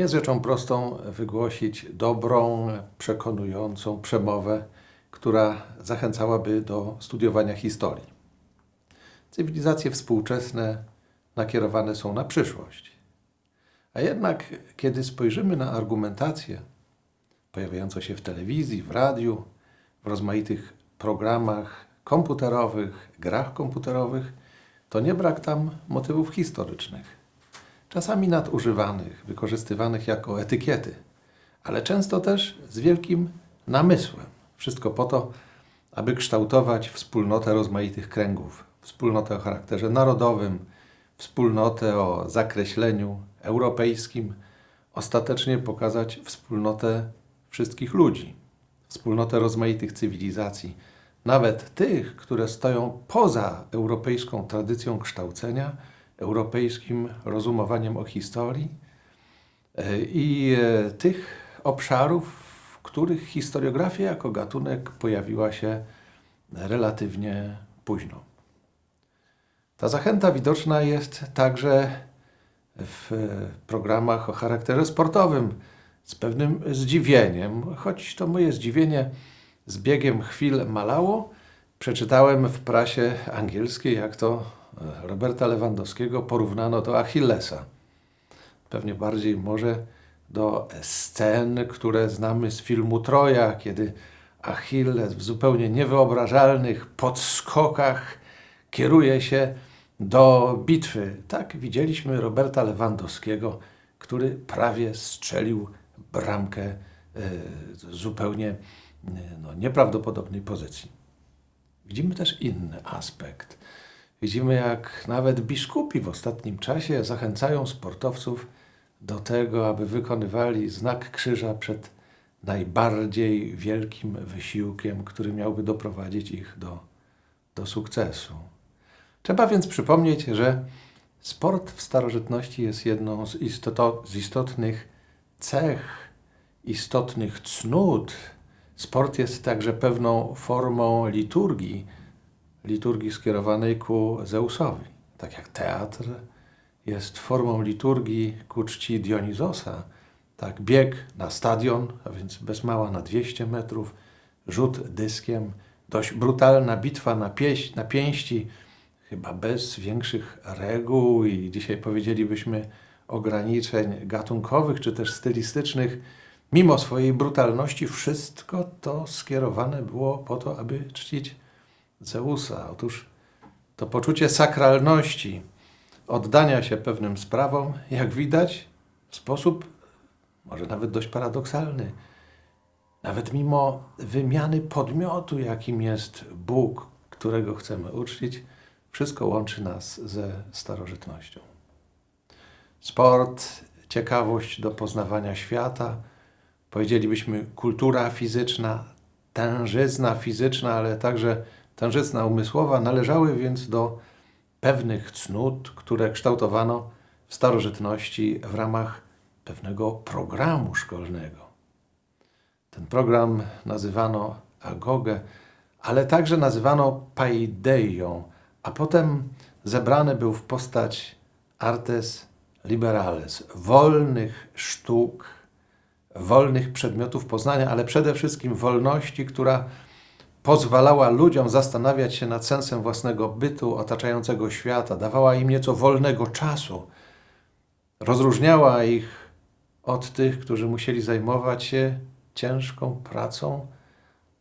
Jest rzeczą prostą wygłosić dobrą, przekonującą przemowę, która zachęcałaby do studiowania historii. Cywilizacje współczesne nakierowane są na przyszłość. A jednak, kiedy spojrzymy na argumentację pojawiającą się w telewizji, w radiu, w rozmaitych programach komputerowych, grach komputerowych, to nie brak tam motywów historycznych czasami nadużywanych, wykorzystywanych jako etykiety, ale często też z wielkim namysłem. Wszystko po to, aby kształtować wspólnotę rozmaitych kręgów, wspólnotę o charakterze narodowym, wspólnotę o zakreśleniu europejskim, ostatecznie pokazać wspólnotę wszystkich ludzi, wspólnotę rozmaitych cywilizacji, nawet tych, które stoją poza europejską tradycją kształcenia europejskim rozumowaniem o historii e, i e, tych obszarów, w których historiografia jako gatunek pojawiła się relatywnie późno. Ta zachęta widoczna jest także w programach o charakterze sportowym z pewnym zdziwieniem, choć to moje zdziwienie z biegiem chwil malało. Przeczytałem w prasie angielskiej, jak to Roberta Lewandowskiego porównano do Achillesa. Pewnie bardziej może do scen, które znamy z filmu Troja, kiedy Achilles w zupełnie niewyobrażalnych podskokach kieruje się do bitwy. Tak widzieliśmy Roberta Lewandowskiego, który prawie strzelił bramkę e, zupełnie e, no, nieprawdopodobnej pozycji. Widzimy też inny aspekt Widzimy, jak nawet biskupi w ostatnim czasie zachęcają sportowców do tego, aby wykonywali znak krzyża przed najbardziej wielkim wysiłkiem, który miałby doprowadzić ich do, do sukcesu. Trzeba więc przypomnieć, że sport w starożytności jest jedną z, istoto, z istotnych cech, istotnych cnót. Sport jest także pewną formą liturgii, liturgii skierowanej ku Zeusowi. Tak jak teatr jest formą liturgii ku czci Dionizosa, tak bieg na stadion, a więc bez mała na 200 metrów, rzut dyskiem, dość brutalna bitwa na, pieś, na pięści, chyba bez większych reguł i dzisiaj powiedzielibyśmy ograniczeń gatunkowych czy też stylistycznych, mimo swojej brutalności, wszystko to skierowane było po to, aby czcić Zeusa. Otóż to poczucie sakralności, oddania się pewnym sprawom, jak widać, w sposób może nawet dość paradoksalny, nawet mimo wymiany podmiotu, jakim jest Bóg, którego chcemy uczcić, wszystko łączy nas ze starożytnością. Sport, ciekawość do poznawania świata, powiedzielibyśmy kultura fizyczna, tężyzna fizyczna, ale także tężyzna umysłowa należały więc do pewnych cnót, które kształtowano w starożytności w ramach pewnego programu szkolnego. Ten program nazywano agogę, ale także nazywano paideią, a potem zebrany był w postać artes liberales, wolnych sztuk, wolnych przedmiotów poznania, ale przede wszystkim wolności, która pozwalała ludziom zastanawiać się nad sensem własnego bytu, otaczającego świata, dawała im nieco wolnego czasu, rozróżniała ich od tych, którzy musieli zajmować się ciężką pracą,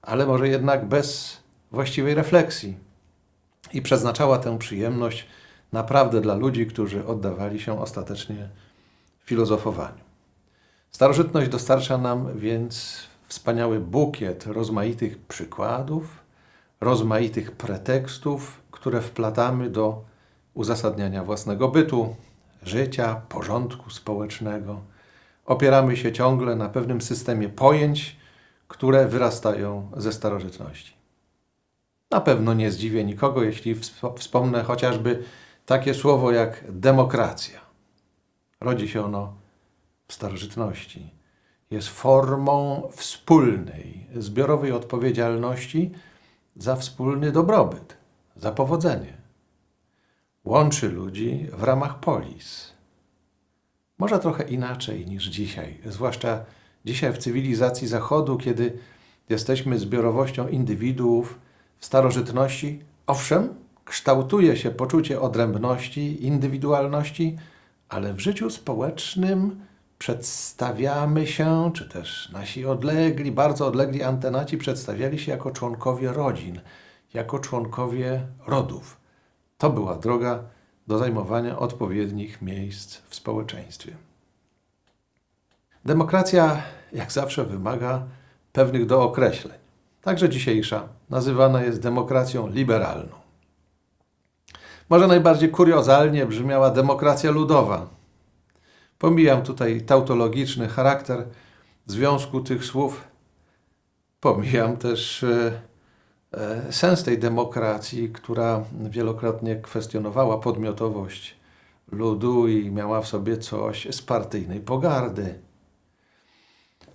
ale może jednak bez właściwej refleksji. I przeznaczała tę przyjemność naprawdę dla ludzi, którzy oddawali się ostatecznie filozofowaniu. Starożytność dostarcza nam więc wspaniały bukiet rozmaitych przykładów, rozmaitych pretekstów, które wplatamy do uzasadniania własnego bytu, życia, porządku społecznego. Opieramy się ciągle na pewnym systemie pojęć, które wyrastają ze starożytności. Na pewno nie zdziwię nikogo, jeśli wspomnę chociażby takie słowo jak demokracja. Rodzi się ono w starożytności jest formą wspólnej, zbiorowej odpowiedzialności za wspólny dobrobyt, za powodzenie. Łączy ludzi w ramach polis. Może trochę inaczej niż dzisiaj, zwłaszcza dzisiaj w cywilizacji Zachodu, kiedy jesteśmy zbiorowością indywiduów w starożytności. Owszem, kształtuje się poczucie odrębności, indywidualności, ale w życiu społecznym przedstawiamy się, czy też nasi odlegli, bardzo odlegli antenaci przedstawiali się jako członkowie rodzin, jako członkowie rodów. To była droga do zajmowania odpowiednich miejsc w społeczeństwie. Demokracja, jak zawsze, wymaga pewnych dookreśleń. Także dzisiejsza nazywana jest demokracją liberalną. Może najbardziej kuriozalnie brzmiała demokracja ludowa. Pomijam tutaj tautologiczny charakter związku tych słów. Pomijam też e, e, sens tej demokracji, która wielokrotnie kwestionowała podmiotowość ludu i miała w sobie coś z partyjnej pogardy.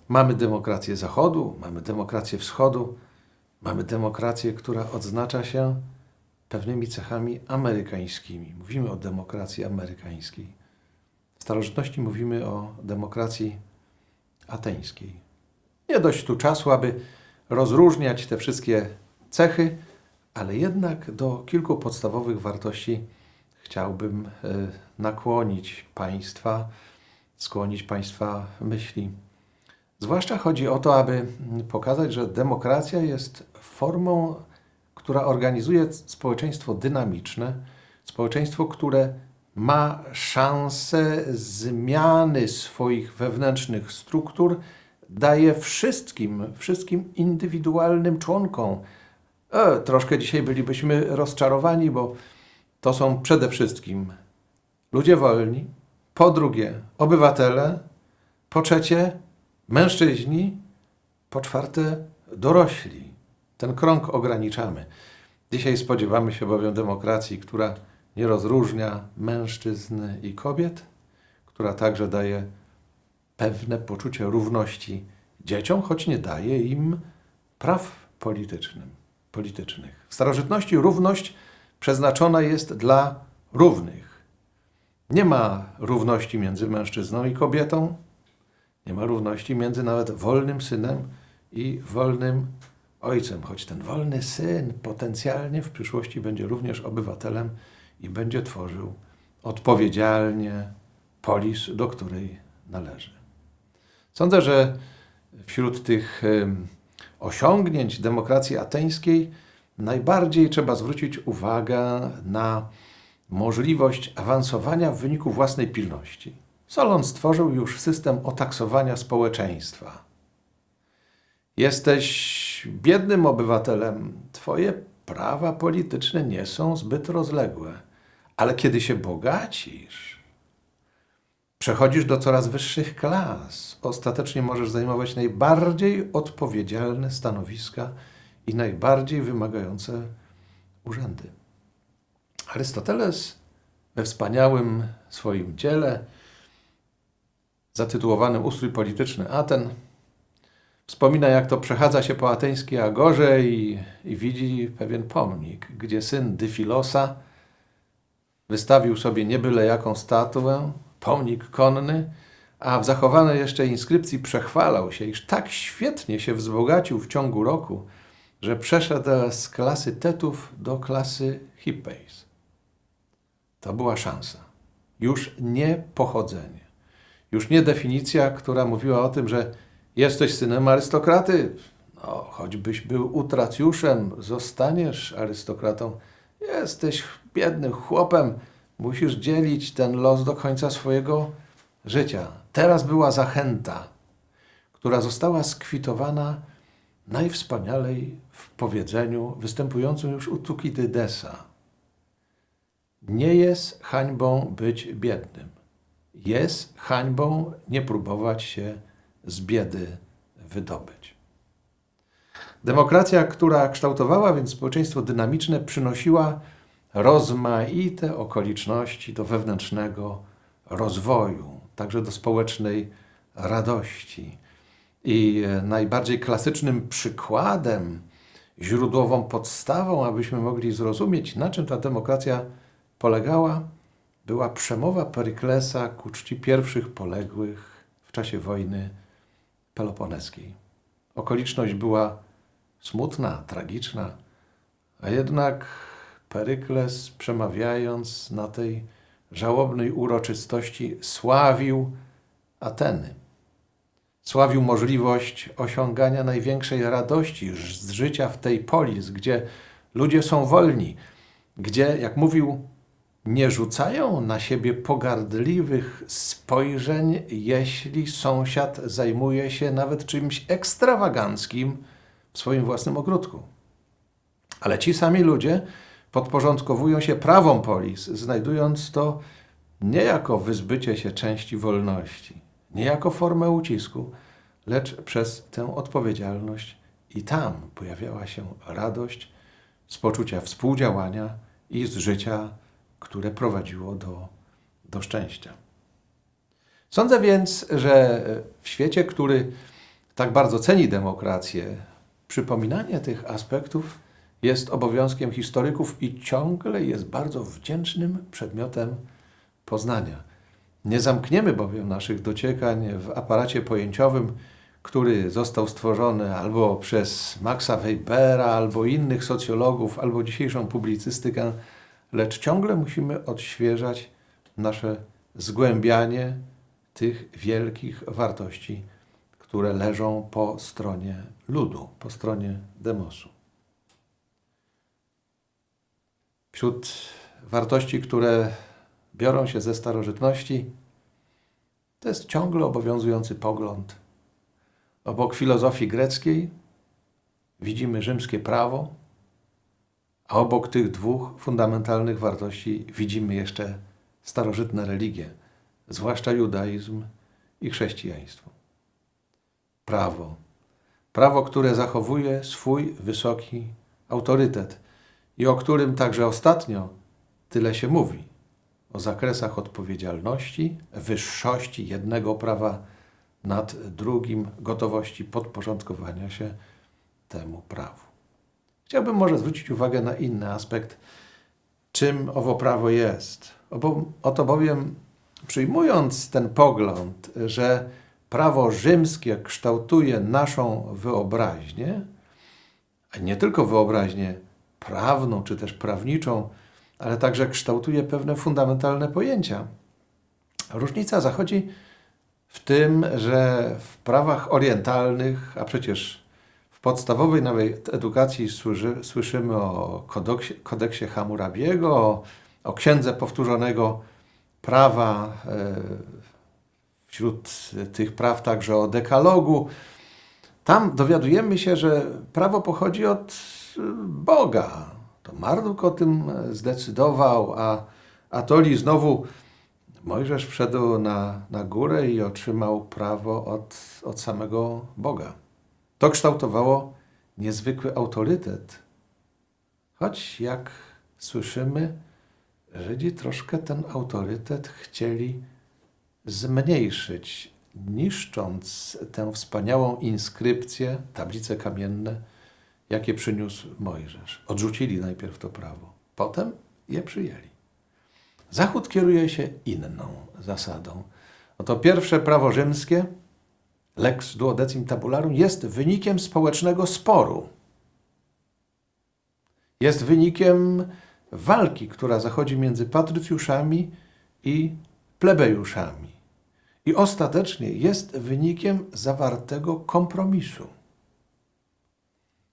Mamy demokrację Zachodu, mamy demokrację Wschodu, mamy demokrację, która odznacza się pewnymi cechami amerykańskimi. Mówimy o demokracji amerykańskiej. Starożytności mówimy o demokracji ateńskiej. Nie dość tu czasu, aby rozróżniać te wszystkie cechy, ale jednak do kilku podstawowych wartości chciałbym e, nakłonić Państwa, skłonić Państwa myśli. Zwłaszcza chodzi o to, aby pokazać, że demokracja jest formą, która organizuje społeczeństwo dynamiczne, społeczeństwo, które ma szansę zmiany swoich wewnętrznych struktur, daje wszystkim, wszystkim indywidualnym członkom. E, troszkę dzisiaj bylibyśmy rozczarowani, bo to są przede wszystkim ludzie wolni, po drugie obywatele, po trzecie mężczyźni, po czwarte dorośli. Ten krąg ograniczamy. Dzisiaj spodziewamy się bowiem demokracji, która nie rozróżnia mężczyzn i kobiet, która także daje pewne poczucie równości dzieciom, choć nie daje im praw politycznych. W starożytności równość przeznaczona jest dla równych. Nie ma równości między mężczyzną i kobietą, nie ma równości między nawet wolnym synem i wolnym ojcem, choć ten wolny syn potencjalnie w przyszłości będzie również obywatelem i będzie tworzył odpowiedzialnie polis, do której należy. Sądzę, że wśród tych osiągnięć demokracji ateńskiej najbardziej trzeba zwrócić uwagę na możliwość awansowania w wyniku własnej pilności. Solon stworzył już system otaksowania społeczeństwa. Jesteś biednym obywatelem, twoje prawa polityczne nie są zbyt rozległe, ale kiedy się bogacisz, przechodzisz do coraz wyższych klas, ostatecznie możesz zajmować najbardziej odpowiedzialne stanowiska i najbardziej wymagające urzędy. Arystoteles we wspaniałym swoim dziele zatytułowanym Ustrój polityczny Aten Wspomina, jak to przechadza się po ateńskiej agorze i, i widzi pewien pomnik, gdzie syn Dyfilosa wystawił sobie nie byle jaką statuę, pomnik konny, a w zachowanej jeszcze inskrypcji przechwalał się, iż tak świetnie się wzbogacił w ciągu roku, że przeszedł z klasy tetów do klasy hippeis. To była szansa. Już nie pochodzenie. Już nie definicja, która mówiła o tym, że Jesteś synem arystokraty. No, choćbyś był utracjuszem, zostaniesz arystokratą. Jesteś biednym chłopem, musisz dzielić ten los do końca swojego życia. Teraz była zachęta, która została skwitowana najwspanialej w powiedzeniu występującym już u Tukidydesa. Nie jest hańbą być biednym. Jest hańbą nie próbować się z biedy wydobyć. Demokracja, która kształtowała więc społeczeństwo dynamiczne, przynosiła rozmaite okoliczności do wewnętrznego rozwoju, także do społecznej radości. I najbardziej klasycznym przykładem, źródłową podstawą, abyśmy mogli zrozumieć, na czym ta demokracja polegała, była przemowa Peryklesa ku czci pierwszych poległych w czasie wojny peloponeskiej. Okoliczność była smutna, tragiczna, a jednak Perykles, przemawiając na tej żałobnej uroczystości, sławił Ateny. Sławił możliwość osiągania największej radości z życia w tej polis, gdzie ludzie są wolni, gdzie, jak mówił, nie rzucają na siebie pogardliwych spojrzeń, jeśli sąsiad zajmuje się nawet czymś ekstrawaganckim w swoim własnym ogródku. Ale ci sami ludzie podporządkowują się prawom polis, znajdując to nie jako wyzbycie się części wolności, nie jako formę ucisku, lecz przez tę odpowiedzialność i tam pojawiała się radość z poczucia współdziałania i z życia, które prowadziło do, do szczęścia. Sądzę więc, że w świecie, który tak bardzo ceni demokrację, przypominanie tych aspektów jest obowiązkiem historyków i ciągle jest bardzo wdzięcznym przedmiotem poznania. Nie zamkniemy bowiem naszych dociekań w aparacie pojęciowym, który został stworzony albo przez Maxa Webera, albo innych socjologów, albo dzisiejszą publicystykę, lecz ciągle musimy odświeżać nasze zgłębianie tych wielkich wartości, które leżą po stronie ludu, po stronie demosu. Wśród wartości, które biorą się ze starożytności, to jest ciągle obowiązujący pogląd. Obok filozofii greckiej widzimy rzymskie prawo, a obok tych dwóch fundamentalnych wartości widzimy jeszcze starożytne religie, zwłaszcza judaizm i chrześcijaństwo. Prawo. Prawo, które zachowuje swój wysoki autorytet i o którym także ostatnio tyle się mówi. O zakresach odpowiedzialności, wyższości jednego prawa nad drugim, gotowości podporządkowania się temu prawu. Chciałbym może zwrócić uwagę na inny aspekt, czym owo prawo jest. Oto bowiem przyjmując ten pogląd, że prawo rzymskie kształtuje naszą wyobraźnię, a nie tylko wyobraźnię prawną czy też prawniczą, ale także kształtuje pewne fundamentalne pojęcia. Różnica zachodzi w tym, że w prawach orientalnych, a przecież w podstawowej nawet edukacji słyszy, słyszymy o kodeksie, kodeksie Hammurabiego, o, o księdze powtórzonego prawa, e, wśród tych praw także o dekalogu. Tam dowiadujemy się, że prawo pochodzi od Boga. To Marduk o tym zdecydował, a Atoli znowu Mojżesz wszedł na, na górę i otrzymał prawo od, od samego Boga. To kształtowało niezwykły autorytet. Choć, jak słyszymy, Żydzi troszkę ten autorytet chcieli zmniejszyć, niszcząc tę wspaniałą inskrypcję, tablice kamienne, jakie przyniósł Mojżesz. Odrzucili najpierw to prawo, potem je przyjęli. Zachód kieruje się inną zasadą. Oto pierwsze prawo rzymskie, lex duodecim tabularum, jest wynikiem społecznego sporu. Jest wynikiem walki, która zachodzi między patrycjuszami i plebejuszami. I ostatecznie jest wynikiem zawartego kompromisu.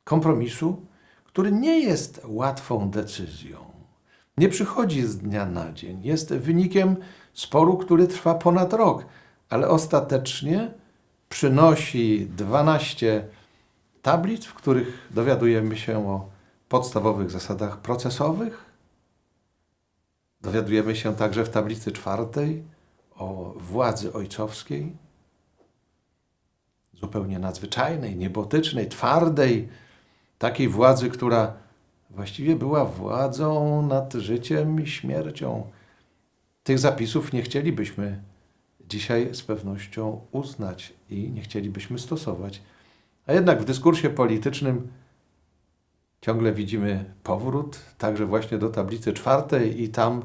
Kompromisu, który nie jest łatwą decyzją. Nie przychodzi z dnia na dzień. Jest wynikiem sporu, który trwa ponad rok, ale ostatecznie przynosi 12 tablic, w których dowiadujemy się o podstawowych zasadach procesowych. Dowiadujemy się także w tablicy czwartej o władzy ojcowskiej, zupełnie nadzwyczajnej, niebotycznej, twardej, takiej władzy, która właściwie była władzą nad życiem i śmiercią. Tych zapisów nie chcielibyśmy dzisiaj z pewnością uznać i nie chcielibyśmy stosować. A jednak w dyskursie politycznym ciągle widzimy powrót, także właśnie do tablicy czwartej i tam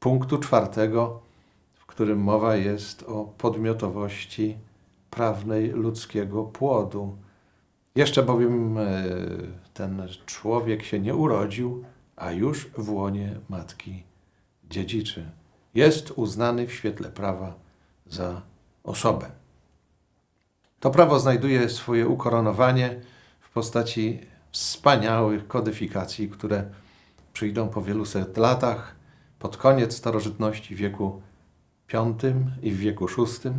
punktu czwartego, którym mowa jest o podmiotowości prawnej ludzkiego płodu. Jeszcze bowiem e, ten człowiek się nie urodził, a już w łonie matki dziedziczy. Jest uznany w świetle prawa za osobę. To prawo znajduje swoje ukoronowanie w postaci wspaniałych kodyfikacji, które przyjdą po wielu set latach, pod koniec starożytności wieku I w wieku VI,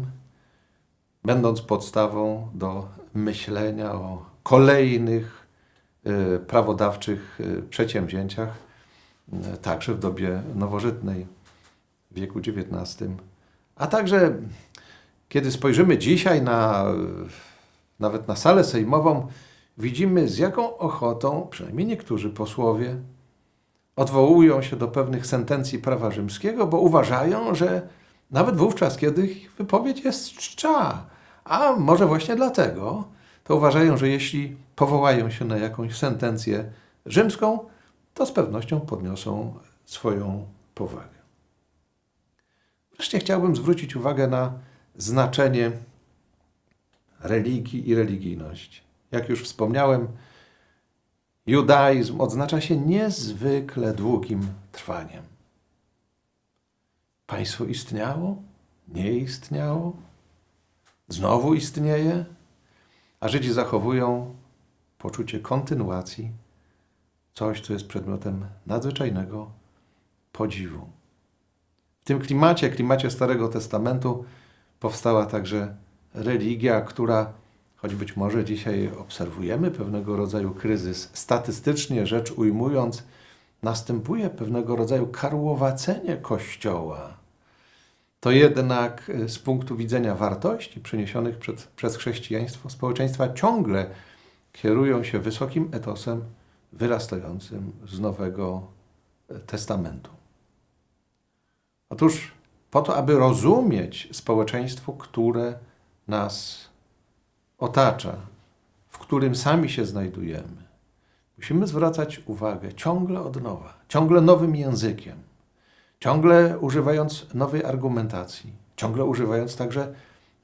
będąc podstawą do myślenia o kolejnych y, prawodawczych y, przedsięwzięciach, y, także w dobie nowożytnej, w wieku XIX. A także, kiedy spojrzymy dzisiaj na nawet na salę sejmową, widzimy z jaką ochotą, przynajmniej niektórzy posłowie, odwołują się do pewnych sentencji prawa rzymskiego, bo uważają, że nawet wówczas, kiedy ich wypowiedź jest czcza, a może właśnie dlatego, to uważają, że jeśli powołają się na jakąś sentencję rzymską, to z pewnością podniosą swoją powagę. Wreszcie chciałbym zwrócić uwagę na znaczenie religii i religijności. Jak już wspomniałem, judaizm odznacza się niezwykle długim trwaniem. Państwo istniało, nie istniało, znowu istnieje, a Żydzi zachowują poczucie kontynuacji, coś, co jest przedmiotem nadzwyczajnego podziwu. W tym klimacie, klimacie Starego Testamentu, powstała także religia, która, choć być może dzisiaj obserwujemy pewnego rodzaju kryzys, statystycznie rzecz ujmując, następuje pewnego rodzaju karłowacenie Kościoła. To jednak e, z punktu widzenia wartości przyniesionych przed, przez chrześcijaństwo społeczeństwa ciągle kierują się wysokim etosem wyrastającym z Nowego e, Testamentu. Otóż po to, aby rozumieć społeczeństwo, które nas otacza, w którym sami się znajdujemy, musimy zwracać uwagę ciągle od nowa, ciągle nowym językiem, ciągle używając nowej argumentacji, ciągle używając także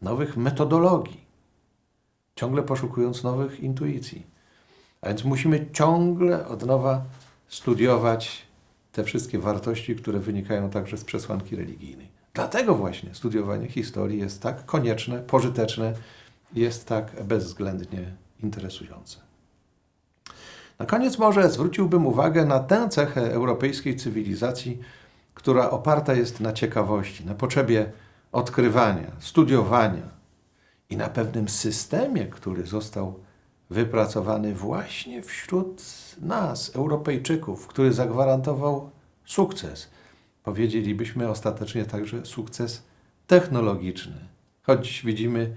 nowych metodologii, ciągle poszukując nowych intuicji. A więc musimy ciągle od nowa studiować te wszystkie wartości, które wynikają także z przesłanki religijnej. Dlatego właśnie studiowanie historii jest tak konieczne, pożyteczne jest tak bezwzględnie interesujące. Na koniec może zwróciłbym uwagę na tę cechę europejskiej cywilizacji, która oparta jest na ciekawości, na potrzebie odkrywania, studiowania i na pewnym systemie, który został wypracowany właśnie wśród nas, Europejczyków, który zagwarantował sukces. Powiedzielibyśmy ostatecznie także sukces technologiczny. Choć widzimy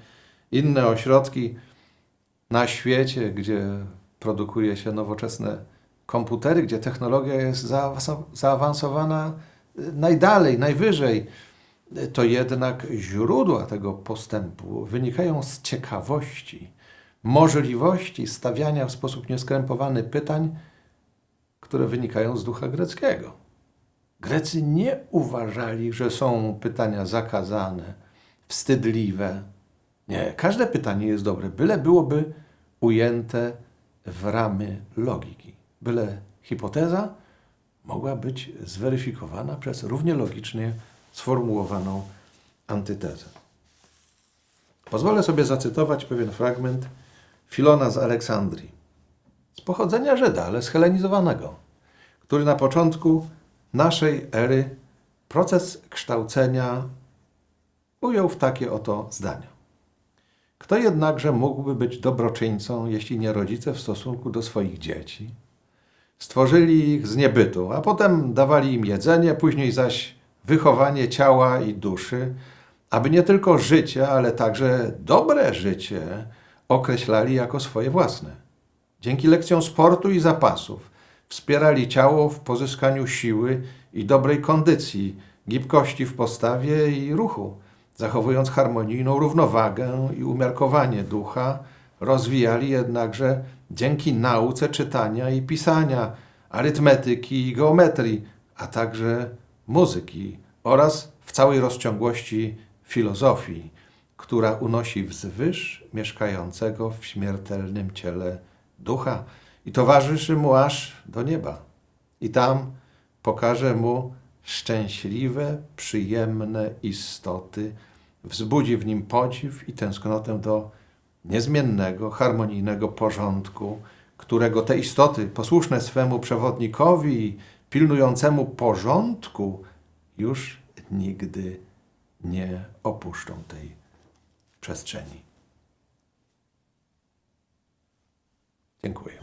inne ośrodki na świecie, gdzie produkuje się nowoczesne komputery, gdzie technologia jest zaawansowana najdalej, najwyżej, to jednak źródła tego postępu wynikają z ciekawości, możliwości stawiania w sposób nieskrępowany pytań, które wynikają z ducha greckiego. Grecy nie uważali, że są pytania zakazane, wstydliwe. Nie, każde pytanie jest dobre, byle byłoby ujęte w ramy logiki. Byle hipoteza mogła być zweryfikowana przez równie logicznie sformułowaną antytezę. Pozwolę sobie zacytować pewien fragment Filona z Aleksandrii, z pochodzenia Żyda, ale schelenizowanego, który na początku naszej ery proces kształcenia ujął w takie oto zdania. Kto jednakże mógłby być dobroczyńcą, jeśli nie rodzice w stosunku do swoich dzieci? Stworzyli ich z niebytu, a potem dawali im jedzenie, później zaś wychowanie ciała i duszy, aby nie tylko życie, ale także dobre życie określali jako swoje własne. Dzięki lekcjom sportu i zapasów wspierali ciało w pozyskaniu siły i dobrej kondycji, gibkości w postawie i ruchu, zachowując harmonijną równowagę i umiarkowanie ducha, rozwijali jednakże dzięki nauce czytania i pisania, arytmetyki i geometrii, a także muzyki oraz w całej rozciągłości filozofii, która unosi wzwyż mieszkającego w śmiertelnym ciele ducha i towarzyszy mu aż do nieba. I tam pokaże mu szczęśliwe, przyjemne istoty, wzbudzi w nim podziw i tęsknotę do niezmiennego, harmonijnego porządku, którego te istoty, posłuszne swemu przewodnikowi pilnującemu porządku, już nigdy nie opuszczą tej przestrzeni. Dziękuję.